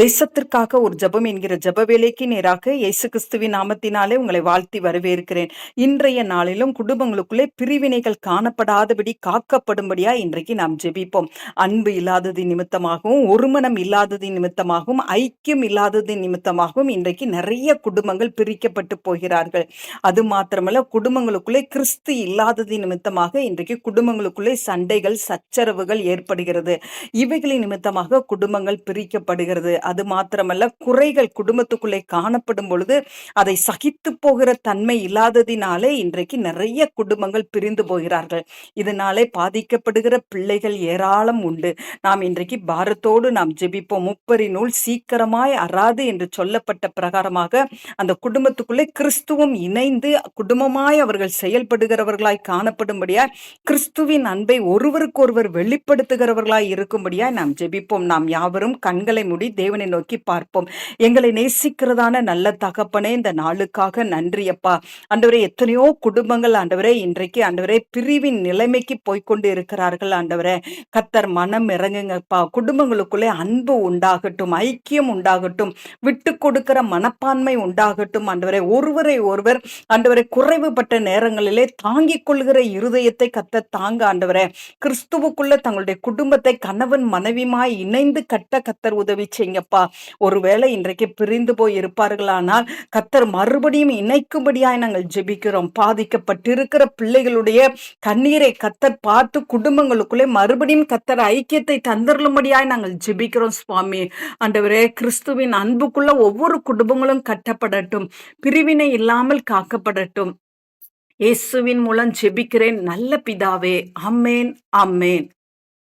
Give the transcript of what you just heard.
தேசத்திற்காக ஒரு ஜெபம் என்கிற ஜப வேலைக்கு நேராக இயேசு கிறிஸ்துவின் நாமத்தினாலே உங்களை வாழ்த்தி வரவேற்கிறேன். இன்றைய நாளிலும் குடும்பங்களுக்குள்ளே பிரிவினைகள் காணப்படாதபடி காக்கப்படும்படியா இன்றைக்கு நாம் ஜெபிப்போம். அன்பு இல்லாதது நிமித்தமாகவும் ஒருமனம் இல்லாதது நிமித்தமாகவும் ஐக்கியம் இல்லாதது நிமித்தமாகவும் இன்றைக்கு நிறைய குடும்பங்கள் பிரிக்கப்பட்டு போகிறார்கள். அது மாத்திரமல்ல குடும்பங்களுக்குள்ளே கிறிஸ்து இல்லாதது நிமித்தமாக இன்றைக்கு குடும்பங்களுக்குள்ளே சண்டைகள் சச்சரவுகள் ஏற்படுகிறது. இவைகளின் நிமித்தமாக குடும்பங்கள் பிரிக்கப்படுகிறது. அது மாத்திரமல்ல குறைகள் குடும்பத்துக்குள்ளே காணப்படும் பொழுது அதை சகித்து போகிற தன்மை இல்லாததினாலே இன்றைக்கு நிறைய குடும்பங்கள் பிரிந்து போகிறார்கள். இதனாலே பாதிக்கப்படுகிற பிள்ளைகள் ஏராளம் உண்டு. நாம் இன்றைக்கு பாரத்தோடு நாம் ஜெபிப்போம். முப்பரி நூல் சீக்கிரமாய் அறாது என்று சொல்லப்பட்ட பிரகாரமாக அந்த குடும்பத்துக்குள்ளே கிறிஸ்துவும் இணைந்து குடும்பமாய் அவர்கள் செயல்படுகிறவர்களாய் காணப்படும்படியா கிறிஸ்துவின் அன்பை ஒருவருக்கொருவர் வெளிப்படுத்துகிறவர்களாய் இருக்கும்படியா நாம் ஜெபிப்போம். நாம் யாவரும் கண்களை மூடி தேவனை நோக்கி பார்ப்போம். எங்களை நேசிக்கிறதான நல்ல தகப்பனே இந்த நாளுக்காக நன்றி அப்பா ஆண்டவரே எத்தனையோ குடும்பங்கள் ஆண்டவரே இன்றைக்கு ஆண்டவரே பிரிவின் நிலைமைக்கு போய்கொண்டு இருக்கிறார்கள் ஆண்டவரே. கத்தர் மனம் இறங்குங்கப்பா. குடும்பங்களுக்குள்ளே அன்பு உண்டாகட்டும் ஐக்கியம் உண்டாகட்டும் விட்டு கொடுக்கிற மனப்பான்மை உண்டாகட்டும் ஆண்டவரே. ஒருவரை ஒருவர் ஆண்டவரை குறைவுபட்ட நேரங்களிலே தாங்கிக் கொள்கிற இருதயத்தை கத்த தாங்க ஆண்டவரே. கிறிஸ்துவுக்குள்ள தங்களுடைய குடும்பத்தை கணவன் மனைவிமாய் இணைந்து கட்ட கத்தர் உதவி செய்யுங்க செய்யுங்கப்பா ஒருவேளை இன்றைக்கு பிரிந்து போய் இருப்பார்களானால் கத்தர் மறுபடியும் இணைக்கும்படியாய் நாங்கள் ஜெபிக்கிறோம். பாதிக்கப்பட்டிருக்கிற பிள்ளைகளுடைய கண்ணீரை கத்தர் பார்த்து குடும்பங்களுக்குள்ளே மறுபடியும் கத்தர் ஐக்கியத்தை தந்தருளும்படியாய் நாங்கள் ஜெபிக்கிறோம் சுவாமி. ஆண்டவரே கிறிஸ்துவின் அன்புக்குள்ள ஒவ்வொரு குடும்பங்களும் கட்டப்படட்டும். பிரிவினை இல்லாமல் காக்கப்படட்டும். இயேசுவின் மூலம் ஜெபிக்கிறேன். நல்ல பிதாவே அம்மேன் அம்மேன்